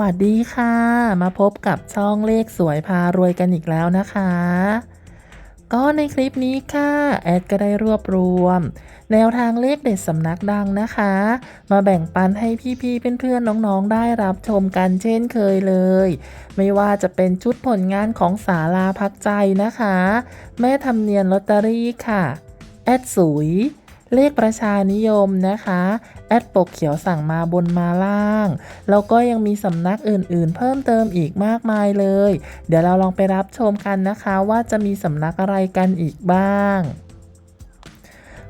วัสดีค่ะ มาพบกับช่องเลขสวยพารวยกันอีกแล้วนะคะ ก็ในคลิปนี้ค่ะ แอดก็ได้รวบรวม แนวทางเลขเด็ดสำนักดังนะคะ มาแบ่งปันให้พี่ๆเพื่อนๆน้องๆได้รับชมกันเช่นเคยเลย ไม่ว่าจะเป็นชุดผลงานของสาราพักใจนะคะ แม่ทำเนียนลอตเตอรี่ค่ะ แอดสุย เลขประชานิยมนะคะแอดปกเขียวสั่งมาบนมาล่าง แล้วก็ยังมีสำนักอื่นๆ เพิ่มเติมอีกมากมายเลย เดี๋ยวเราลองไปรับชมกันนะคะ ว่าจะมีสำนักอะไรกันอีกบ้าง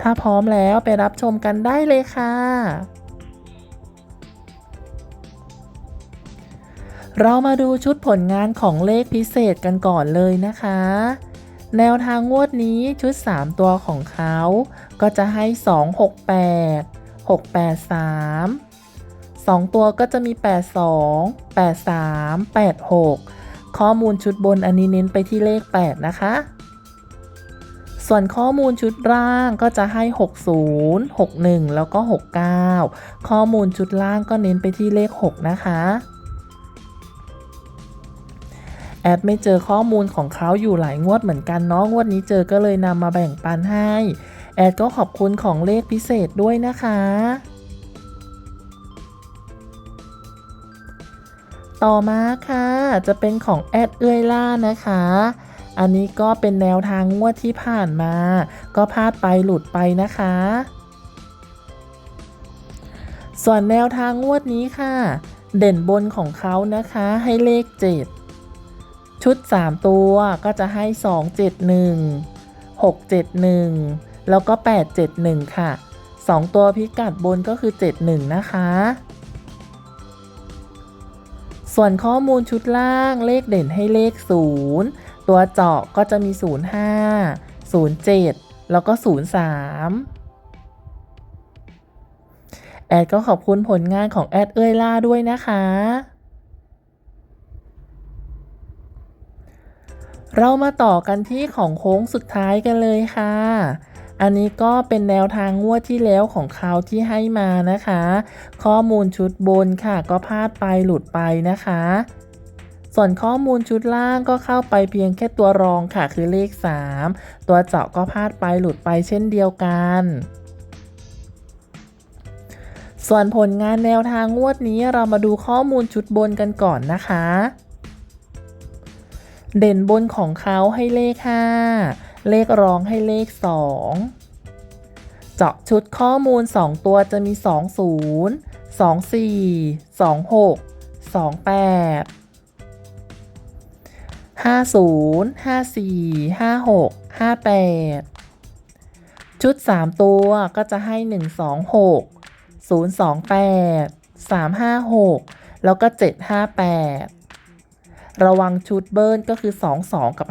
ถ้าพร้อมแล้วไปรับชมกันได้เลยค่ะ เรามาดูชุดผลงานของเลขพิเศษกันก่อนเลยนะคะ แนวทางงวดนี้ชุด 3 ตัวของเขา ก็จะให้ 268 683 2 ตัวก็จะมี 82 83 86 ข้อมูลชุดบนอันนี้เน้นไปที่เลข 8 นะคะ ส่วนข้อมูลชุดล่างก็จะให้ 60 61 แล้วก็ 69 ข้อมูลชุดล่างก็เน้นไปที่เลข 6 นะคะ แอดไม่เจอข้อมูลของเขาอยู่หลายงวดเหมือนกันเนาะงวดนี้เจอก็เลยนำมาแบ่งปันให้ แอดก็ขอบคุณของเลขพิเศษด้วยนะคะต่อมาค่ะ จะเป็นของแอดเอื้อยล่านะคะ อันนี้ก็เป็นแนวทางงวดที่ผ่านมา ก็พลาดไปหลุดไปนะคะ ส่วนแนวทางงวดนี้ค่ะ เด่นบนของเขานะคะให้เลข 7 ชุด 3 ตัวก็จะให้ 271 671 แล้วก็ 871 ค่ะ 2 ตัวพิกัดบนก็คือ 71 นะคะส่วนข้อมูลชุดล่างเลขเด่นให้เลข 0 ตัวเจาะก็จะมี 05 07 แล้วก็ 03 แอดก็ขอบคุณผลงานของแอดเอ้ยล่าด้วยนะคะ เรามาต่อกันที่ของโค้งสุดท้ายกันเลยค่ะ อันนี้ก็เป็นแนวทางงวดที่แล้วของเขาที่ให้มานะคะ ข้อมูลชุดบนค่ะก็พลาดไปหลุดไปนะคะ ส่วนข้อมูลชุดล่างก็เข้าไปเพียงแค่ตัวรองค่ะคือเลข 3 ตัวเจาะก็พลาดไปหลุดไปเช่นเดียวกันส่วนผลงานแนวทางงวดนี้เรามาดูข้อมูลชุดบนกันก่อนนะคะ เด่นบนของเขาให้เลข 5 เลขรองให้เลข 2 เจาะชุดข้อมูล 2 ตัวจะมี 20 24 26 28 50 54 56 58 ชุด 3 ตัวก็จะให้ 126 028 356 แล้วก็ 758 ระวังชุดเบิร์นก็คือ 22 กับ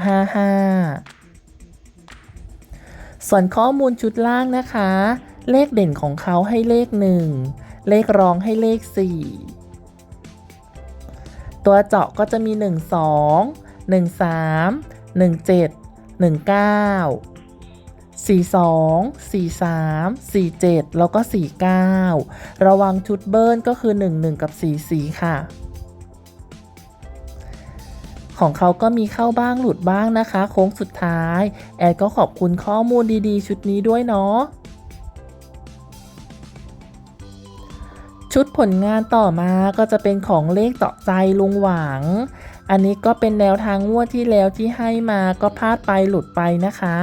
55 ส่วนข้อมูลชุดล่างนะคะ เลขเด่นของเขาให้เลข 1 เลขรองให้เลข 4 ตัวเจาะก็จะมี 1 2 1 3 1 7 1 9 42 43 47 แล้วก็ 49 ระวังชุดเบิร์นก็คือ 11 กับ 44 ค่ะ ของเขาก็มีเข้าบ้างหลุดบ้างนะคะ โค้งสุดท้าย แอดก็ขอบคุณข้อมูลดีๆ ชุดนี้ด้วยเนาะชุดผลงานต่อมาก็จะเป็นของเลขต่อใจลุงหวัง อันนี้ก็เป็นแนวทางงวดที่แล้วที่ให้มาก็พลาดไปหลุดไปนะคะ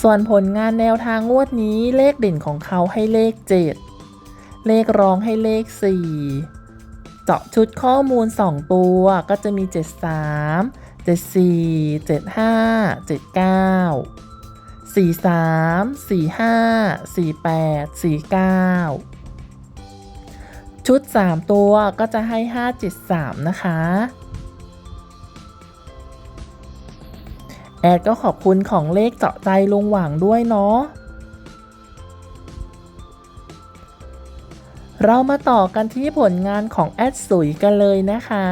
ส่วนผลงานแนวทางงวดนี้เลขเด่นของเขาให้เลข 7 เลขรองให้เลข 4 เจาะชุดข้อมูล 2 ตัวก็จะมี 73 74 75 79 43 45 48 49 ชุด 3 ตัวก็จะให้ 573 นะคะ แอดก็ขอบคุณของเลขเจาะใจลงหว่างด้วยเนาะ เรามาต่อกันที่ผลงานของแอดสุยกันเลยนะคะ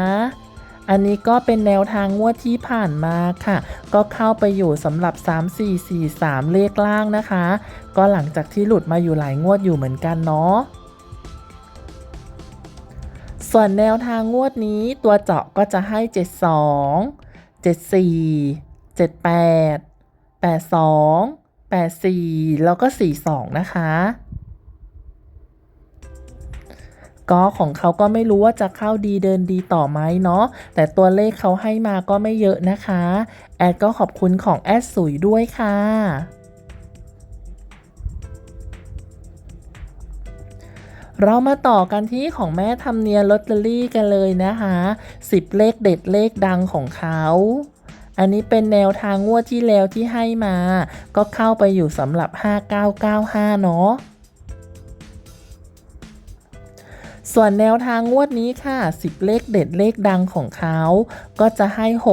อันนี้ก็เป็นแนวทางงวดที่ผ่านมาค่ะ ก็เข้าไปอยู่สำหรับ 3 4 4 3 เลขล่างนะคะ ก็หลังจากที่หลุดมาอยู่หลายงวดอยู่เหมือนกันเนาะ ส่วนแนวทางงวดนี้ตัวเจาะก็จะให้ 72 74 78 82 84 แล้วก็ 42 นะคะ ก็ของเขาก็ไม่รู้ว่าจะเข้าดีเดินดีต่อไหมเนาะ แต่ตัวเลขเขาให้มาก็ไม่เยอะนะคะ แอดก็ขอบคุณของแอดสุยด้วยค่ะ เรามาต่อกันที่ของแม่ทำเนียลอตเตอรี่กันเลยนะคะ10 เลขเด็ดเลขดังของเขาอันนี้เป็นแนวทางงวดที่แล้วที่ให้มา ก็เข้าไปอยู่สำหรับ 5995 เนาะส่วนแนวทางงวดนี้ค่ะ 10 เลขเด็ดเลขดังของเขา ก็จะให้ 68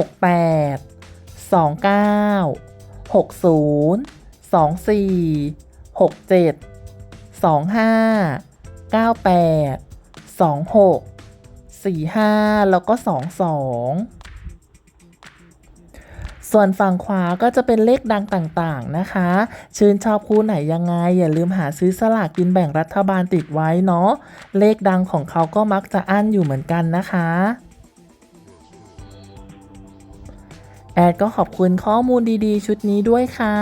29 60 24 67 25 98 26 45 แล้วก็ 22 ส่วนฝั่งขวาก็จะเป็นเลขดังต่างๆนะคะ ชื่นชอบคู่ไหนยังไง อย่าลืมหาซื้อสลากกินแบ่งรัฐบาลติดไว้เนาะ เลขดังของเขาก็มักจะอั้นอยู่เหมือนกันนะคะแอดก็ขอบคุณข้อมูลดีๆ ชุดนี้ด้วยค่ะ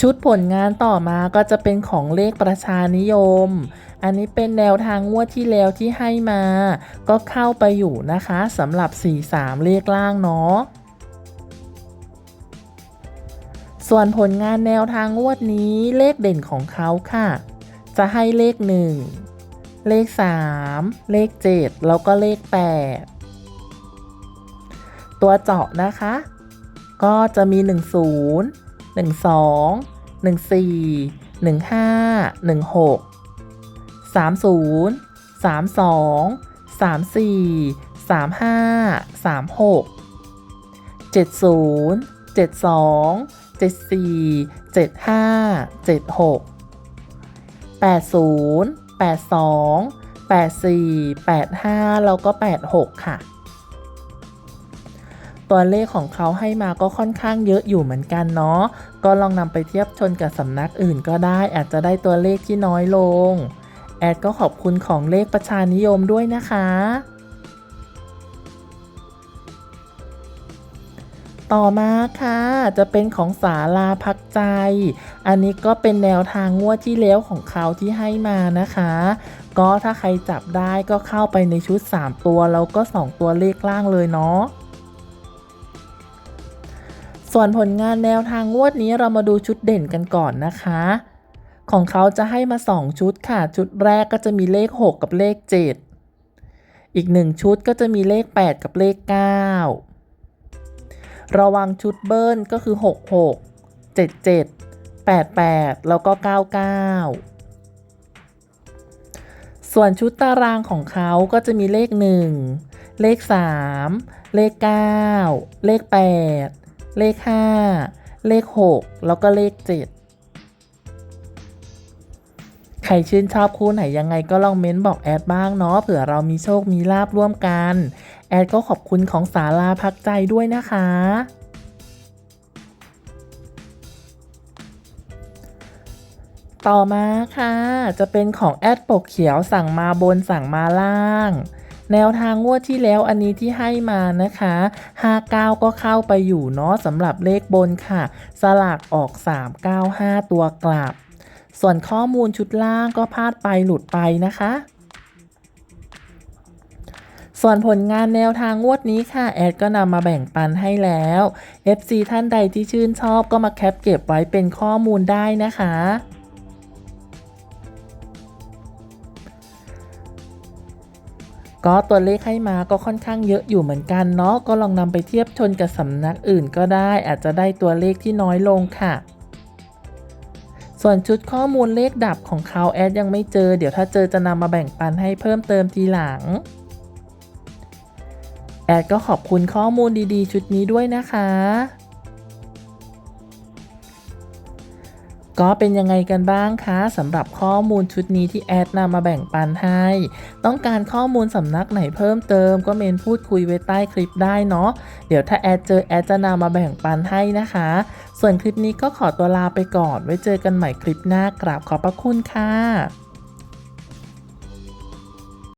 ชุดผลงานต่อมาก็จะเป็นของเลขประชานิยม อันนี้เป็นแนวทางงวดที่แล้วที่ให้มา ก็เข้าไปอยู่นะคะสำหรับ 4-3 เลขล่างเนาะส่วนผลงานแนวทางงวดนี้เลขเด่นของเขาค่ะ จะให้เลข 1 เลข 3 เลข 7 แล้วก็เลข 8 ตัวเจาะนะคะ ก็จะมี 10 12 14 15 16 30 32 34 35 36 70 72 74 75 76 80 82 84 85 แล้วก็ 86 ค่ะ ตัวเลขของเขาให้มาก็ค่อนข้างเยอะอยู่เหมือนกันเนาะก็ลองนำไปเทียบชนกับสำนักอื่นก็ได้อาจจะได้ตัวเลขที่น้อยลง แอดก็ขอบคุณของเลขประชานิยมด้วยนะคะ ต่อมาค่ะจะเป็นของศาลาพักใจ อันนี้ก็เป็นแนวทางงวดที่แล้วของเขาที่ให้มานะคะ ก็ถ้าใครจับได้ก็เข้าไปในชุด 3 ตัวแล้วก็ 2 ตัวเลขล่างเลยเนาะ ส่วนผลงานแนวทางงวดนี้เรามาดูชุดเด่นกันก่อนนะคะ ของเขาจะให้มา 2 ชุดค่ะ ชุดแรกก็จะมีเลข 6 กับเลข 7 อีก 1 ชุดก็จะมีเลข 8 กับเลข 9 ระวังชุดเบิ้ลก็คือ 66 77 88 แล้วก็ 99ส่วนชุดตารางของเขาก็จะมีเลข 1 เลข 3 เลข 9 เลข 8 เลข 5 เลข 6 แล้วก็เลข 7 ใครชื่นชอบคู่ไหนยังไงก็ลองเม้นบอกแอดบ้างเนาะเผื่อเรามีโชคมีลาบร่วมกัน แอดก็ขอบคุณของศาลาพักใจด้วยนะคะต่อมาค่ะ จะเป็นของแอดปกเขียวสั่งมาบนสั่งมาล่าง แนวทางงวดที่แล้วอันนี้ที่ให้มานะคะ 59 ก็เข้าไปอยู่เนาะสำหรับเลขบนค่ะ สลากออก 395 ตัวกลับ ส่วนข้อมูลชุดล่างก็พลาดไปหลุดไปนะคะส่วนผลงานแนวทางงวดนี้ค่ะ แอดก็นำมาแบ่งปันให้แล้ว FC ท่านใดที่ชื่นชอบก็มาแคปเก็บไว้เป็นข้อมูลได้นะคะ ก็ตัวเลขให้มาก็ค่อนข้างเยอะอยู่เหมือนกันเนาะก็ลองนำไปเทียบชนกับสำนักอื่นก็ได้อาจจะได้ตัวเลขที่น้อยลงค่ะ ส่วนชุดข้อมูลเลขดับของเขาแอดยังไม่เจอ เดี๋ยวถ้าเจอจะนำมาแบ่งปันให้เพิ่มเติมทีหลัง แอดก็ขอบคุณข้อมูลดีๆ ชุดนี้ด้วยนะคะ ก็เป็นยังไงกันบ้างคะสำหรับข้อมูลชุดนี้ที่แอดนำมาแบ่งปันให้ ต้องการข้อมูลสำนักไหนเพิ่มเติม ก็เมนพูดคุยไว้ใต้คลิปได้เนาะเดี๋ยวถ้าแอดเจอแอดจะนำมาแบ่งปันให้นะคะ ส่วนคลิปนี้ก็ขอตัวลาไปก่อน ไว้เจอกันใหม่คลิปหน้ากราบขอบพระคุณค่ะ